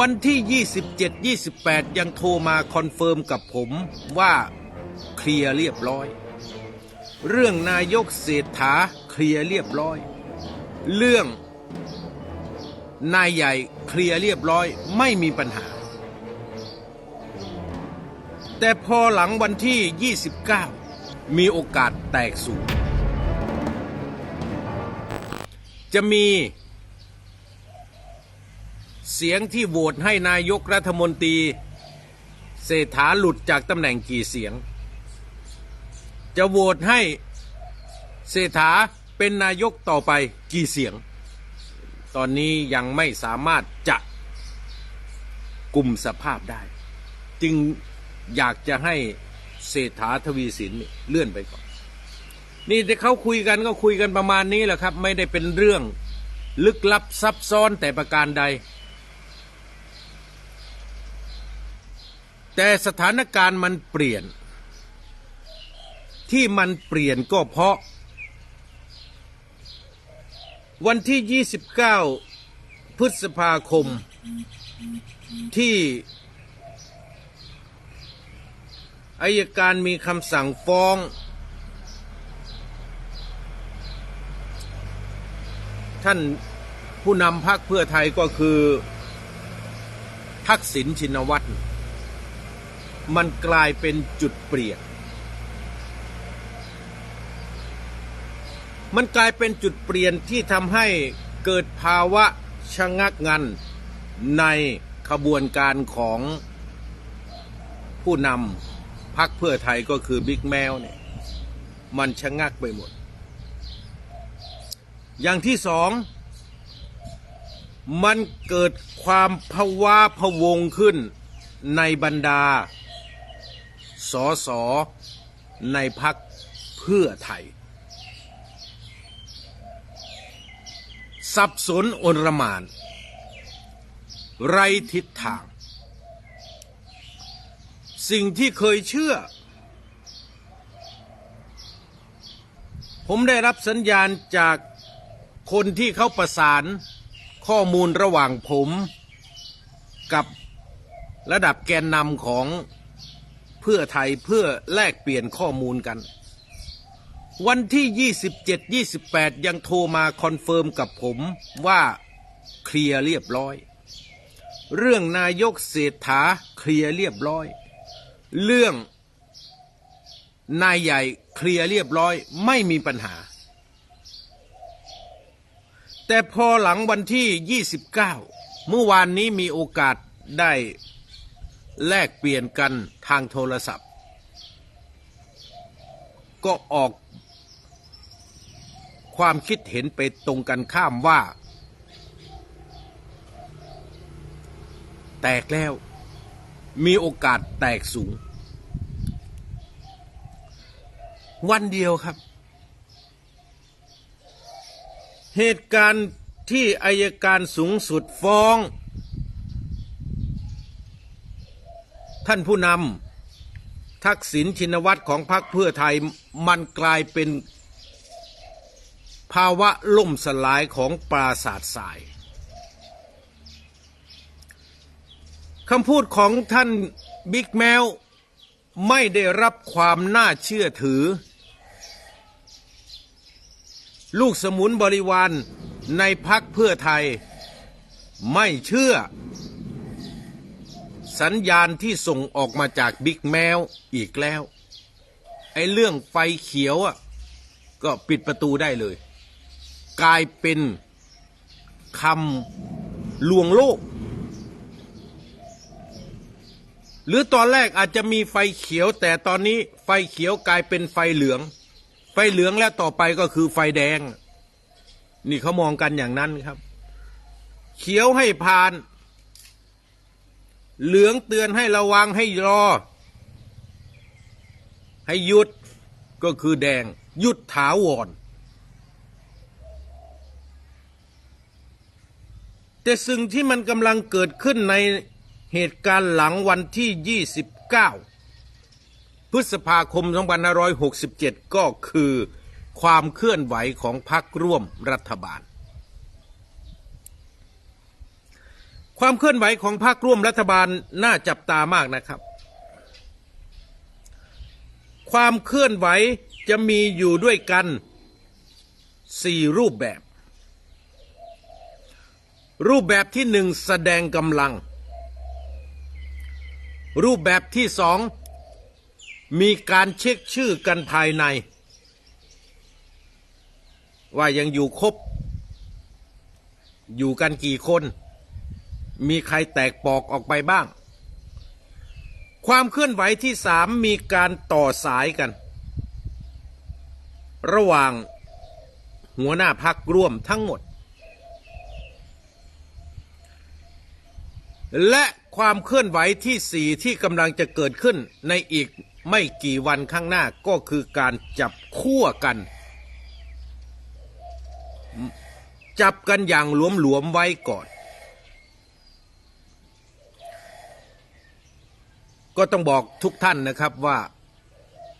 วันที่ 27 28 ยังโทรมาคอนเฟิร์มกับผมว่าเคลียร์เรียบร้อย เรื่องนายกเศรษฐาเคลียร์เรียบร้อย เรื่องนายใหญ่เคลียร์เรียบร้อยไม่มีปัญหา แต่พอหลังวันที่ 29 มีโอกาสแตกสูงจะมี เสียงที่โหวตให้นายกรัฐมนตรีเศรษฐาหลุดจากตำแหน่งกี่เสียง จะโหวตให้เศรษฐาเป็นนายกต่อไปกี่เสียง ตอนนี้ยังไม่สามารถจะกลุ่มสภาพได้ จึงอยากจะให้เศรษฐาทวีสินเลื่อนไปก่อน นี่ที่เขาคุยกันก็คุยกันประมาณนี้แหละครับ ไม่ได้เป็นเรื่องลึกลับซับซ้อนแต่ประการใด แต่สถานการณ์มันเปลี่ยน ที่มันเปลี่ยนก็เพราะ วันที่ 29 พฤษภาคมที่อายการมีคำสั่งฟ้อง ท่านผู้นำพรรคเพื่อไทยก็คือ ทักษิณชินวัตร มันกลายเป็นจุดเปลี่ยน มันกลายเป็นจุดเปลี่ยนที่ทำให้เกิดภาวะชะงักงันในขบวนการของผู้นำพรรคเพื่อไทยก็คือบิ๊กแมวเนี่ยมันชะงักไปหมด อย่างที่สอง มันเกิดความภาวะพวงขึ้นในบรรดา สอสอในพักเพื่อไทย สับสนอนรมาน ไรทิศทาง สิ่งที่เคยเชื่อ ผมได้รับสัญญาณจากคนที่เขาประสานข้อมูลระหว่างผมกับระดับแกนนำของ เพื่อไทยเพื่อแลกเปลี่ยนข้อมูลกัน วันที่ 27 28 ยังโทรมาคอนเฟิร์มกับผมว่าเคลียร์เรียบร้อย เรื่องนายกเศรษฐาเคลียร์เรียบร้อย เรื่องนายใหญ่เคลียร์เรียบร้อยไม่มีปัญหา แต่พอหลังวันที่ 29 เมื่อวานนี้มีโอกาสได้ แลกเปลี่ยนกันทางโทรศัพท์ ก็ออกความคิดเห็นไปตรงกันข้ามว่า แตกแล้วมีโอกาสแตกสูง วันเดียวครับ เหตุการณ์ที่อายการสูงสุดฟ้อง ท่านผู้นำทักษิณชินวัตรของพรรคเพื่อไทยมันกลายเป็นภาวะล่มสลายของปราสาททรายคำพูดของท่านบิ๊กแมวไม่ได้รับความน่าเชื่อถือ ลูกสมุนบริวารในพักเพื่อไทย ไม่เชื่อ สัญญาณที่ส่งออกมาจากบิ๊กแมวอีกแล้ว ไอ้เรื่องไฟเขียวอะก็ปิดประตูได้เลย กลายเป็นคำลวงโลก หรือตอนแรกอาจจะมีไฟเขียว แต่ตอนนี้ไฟเขียวกลายเป็นไฟเหลือง ไฟเหลืองแล้วต่อไปก็คือไฟแดง นี่เขามองกันอย่างนั้นครับ เขียวให้ผ่าน เหลืองเตือนให้ระวังให้รอ ให้หยุดก็คือแดงหยุดถาวรแต่สิ่งที่มันกำลังเกิดขึ้นในเหตุการณ์หลังวันที่ 29 พฤษภาคม 2567 ก็คือความเคลื่อนไหวของพรรคร่วมรัฐบาล ความเคลื่อนไหวของพรรคร่วมรัฐบาลน่าจับตามากนะครับ ความเคลื่อนไหวจะมีอยู่ด้วยกันสี่รูปแบบ รูปแบบที่หนึ่งแสดงกำลัง รูปแบบที่สองมีการเช็คชื่อกันภายใน ว่ายังอยู่ครบ อยู่กันกี่คน มีใครแตกปอกออกไปบ้าง ความเคลื่อนไหวที่สามมีการต่อสายกัน ระหว่างหัวหน้าพักร่วมทั้งหมด และความเคลื่อนไหวที่สี่ที่กำลังจะเกิดขึ้นในอีกไม่กี่วันข้างหน้าก็คือการจับคั่วกัน จับกันอย่างหลวมๆไว้ก่อน ก็ต้องบอกทุกท่านนะครับว่า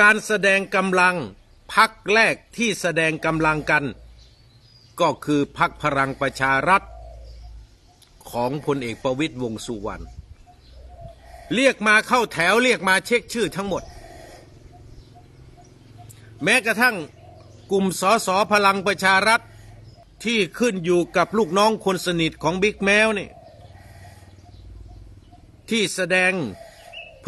การแสดงกำลังพักแรกที่แสดงกำลังกัน ก็คือพักพลังประชารัฐ ของพลเอกประวิตยวงสุวรรณเรียกมาเข้าแถวเรียกมาเช็คชื่อทั้งหมด แม้กระทั่งกลุ่มสสพลังประชารัฐที่ขึ้นอยู่กับลูกน้องคนสนิทของบิ๊กแมวนี่ที่แสดง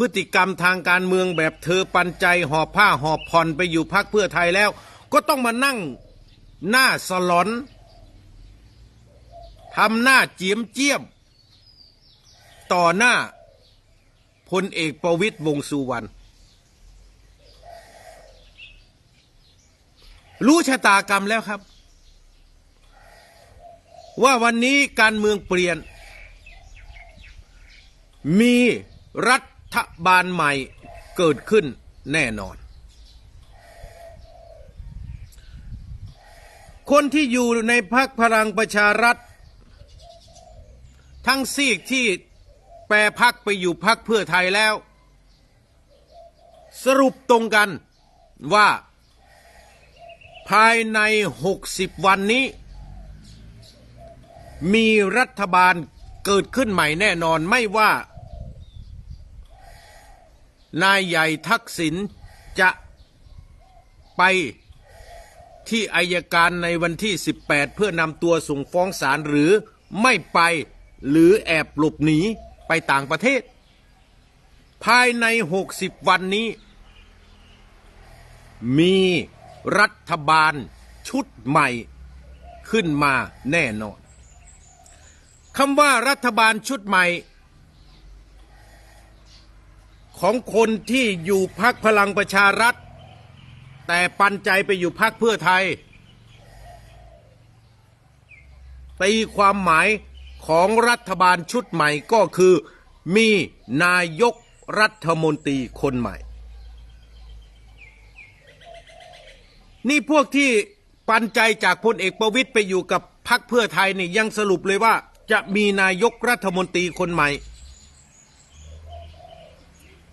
พฤติกรรมทางการเมืองแบบเธอปันใจหอบผ้าหอบผ่อนไปอยู่พักเพื่อไทยแล้ว ก็ต้องมานั่งหน้าสลอนทำหน้าเจียมเจียม ต่อหน้าพลเอกประวิตยวงสุวรรณรู้ชะตากรรมแล้วครับ ว่าวันนี้การเมืองเปลี่ยน มีรัฐ ฐบาลใหม่เกิดขึ้นแน่นอน คนที่อยู่ในพักพลังประชารัฐ ทั้งซีกที่แปรพักไปอยู่พักเพื่อไทยแล้ว สรุปตรงกันว่าภายใน 60 วันนี้ มีรัฐบาลเกิดขึ้นใหม่แน่นอนไม่ว่า นายใหญ่ทักษิณจะไปที่อายการในวันที่ 18 เพื่อนำตัวส่งฟ้องศาลหรือไม่ไปหรือแอบหลบหนีไปต่างประเทศ ภายใน 60 วันนี้ มีรัฐบาลชุดใหม่ขึ้นมาแน่นอนคำว่ารัฐบาลชุดใหม่ ของคนที่อยู่พักพลังประชารัฐ แต่ปันใจไปอยู่พักเพื่อไทยตีความหมายของรัฐบาลชุดใหม่ก็คือ มีนายกรัฐมนตรีคนใหม่ นี่พวกที่ปันใจจากพลเอกประวิตยไปอยู่กับพักเพื่อไทยนี่ยังสรุปเลยว่าจะมีนายกรัฐมนตรีคนใหม่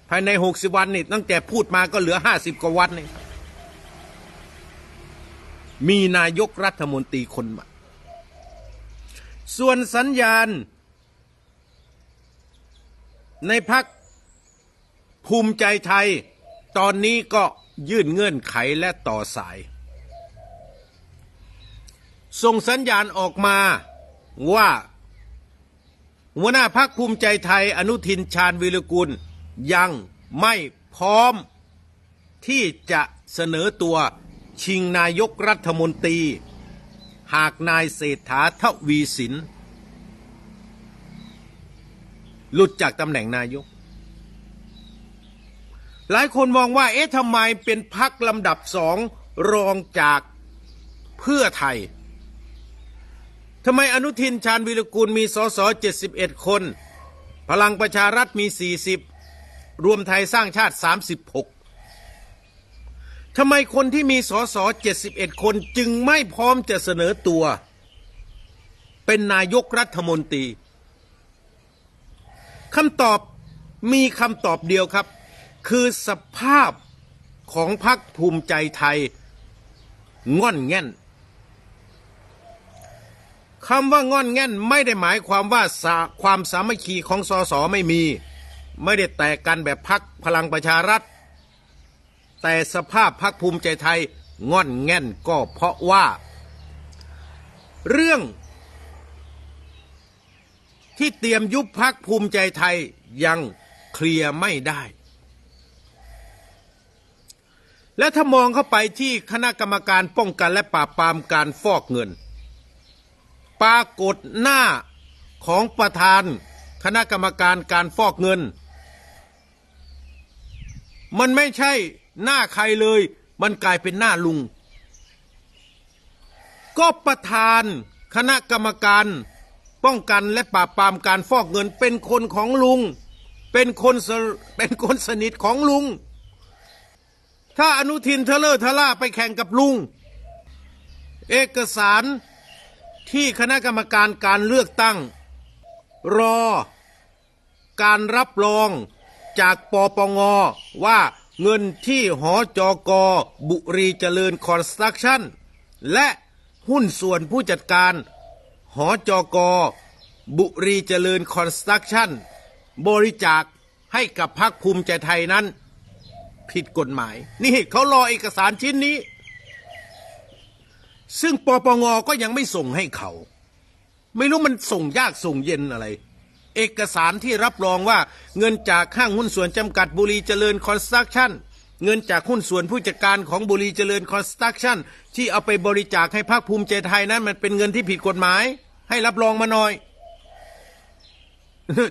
ภายใน60วันนี่ตั้งแต่พูดมาก็เหลือ50กว่าวันนี่มีนายกรัฐมนตรีคนใหม่ส่วนสัญญาณ ในพักภูมิใจไทย ตอนนี้ก็ยื่นเงื่อนไขและต่อสาย ส่งสัญญาณออกมาว่า หัวหน้าพักภูมิใจไทย อนุทินชาญวิรุกุล ยังไม่พร้อมที่จะเสนอตัวชิงนายกรัฐมนตรี หากนายเศรษฐาทวีสินหลุดจากตำแหน่งนายก หลายคนมองว่า เอ๊ะทำไมเป็นพักลำดับสองรองจากเพื่อไทยทำไมอนุทินชาญวิรกูลมีสส 71 คน พลังประชารัฐมี 40 รวมไทยสร้างชาติ 36ทำไมคนที่มีสส71 คนจึงไม่พร้อมจะเสนอตัว เป็นนายกรัฐมนตรีคำตอบมีคำตอบเดียวครับ คือสภาพของพรรคภูมิใจไทยง่อนแง่นคำว่าง่อนแง่นไม่ได้หมายความว่าความสามัคคีของสสไม่มี ไม่ได้แตกกันแบบพักพลังประชารัฐ แต่สภาพพักภูมิใจไทยง่อนแง่นก็เพราะว่า เรื่อง ที่เตรียมยุบพักภูมิใจไทยยังเคลียร์ไม่ได้ และถ้ามองเข้าไปที่คณะกรรมการป้องกันและปราบปรามการฟอกเงิน ปรากฏหน้าของประธานคณะกรรมการการฟอกเงิน มันไม่ใช่หน้าใครเลย มันกลายเป็นหน้าลุง ก็ประธานคณะกรรมการ ป้องกันและปราบปรามการฟอกเงินเป็นคนของลุง เป็นคนเป็นคนสนิทของลุง ถ้าอนุทินเทเลอร์ทล่าไปแข่งกับลุง เอกสารที่คณะกรรมการการเลือกตั้ง รอ การรับรอง จากปปงว่าเงินที่หอจอกอบุรีเจริญคอนสตรักชั่น และหุ้นส่วนผู้จัดการ หอจอกอบุรีเจริญคอนสตรักชั่น บริจาคให้กับพรรคภูมิใจไทยนั้น ผิดกฎหมาย นี่เขารอเอกสารชิ้นนี้ ซึ่งปปงก็ยังไม่ส่งให้เขา ไม่รู้มันส่งยากส่งเย็นอะไร เอกสารที่รับรองว่าเงินจากห้างหุ้นส่วนจำกัดบุรีเจริญคอนสตรักชั่นเงินจากหุ้นส่วนผู้จัดการของบุรีเจริญคอนสตรักชั่นที่เอาไปบริจาคให้พรรคภูมิใจไทยนั้นมันเป็นเงินที่ผิดกฎหมาย ให้รับรองมาหน่อย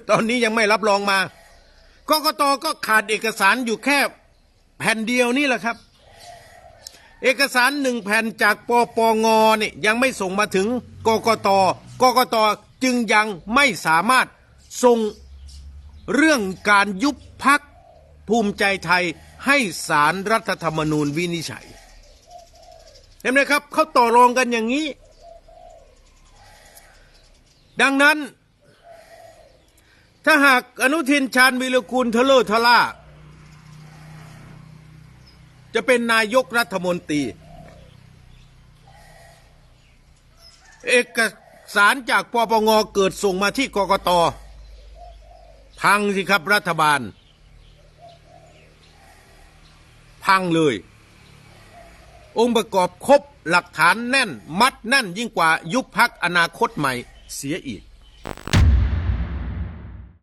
ตอนนี้ยังไม่รับรองมากกตก็ขาดเอกสารอยู่แค่แผ่นเดียวนี่แหละครับ เอกสารหนึ่งแผ่นจากปปงเนี่ยยังไม่ส่งมาถึงกกตกกตจึงยังไม่สามารถ ส่งเรื่องการยุบพักภูมิใจไทยให้สารรัฐธรรมนูญวินิจฉัย เห็นไหมครับเขาต่อรองกันอย่างนี้ ดังนั้น ถ้าหากอนุทินชาญวิรกูลเทเลอร์ทล่าจะเป็นนายกรัฐมนตรี เอกสารจากปปงเกิดส่งมาที่กกต พังสิครับรัฐบาล พังเลย องค์ประกอบครบหลักฐานแน่น มัดแน่นยิ่งกว่ายุบพักอนาคตใหม่เสียอีก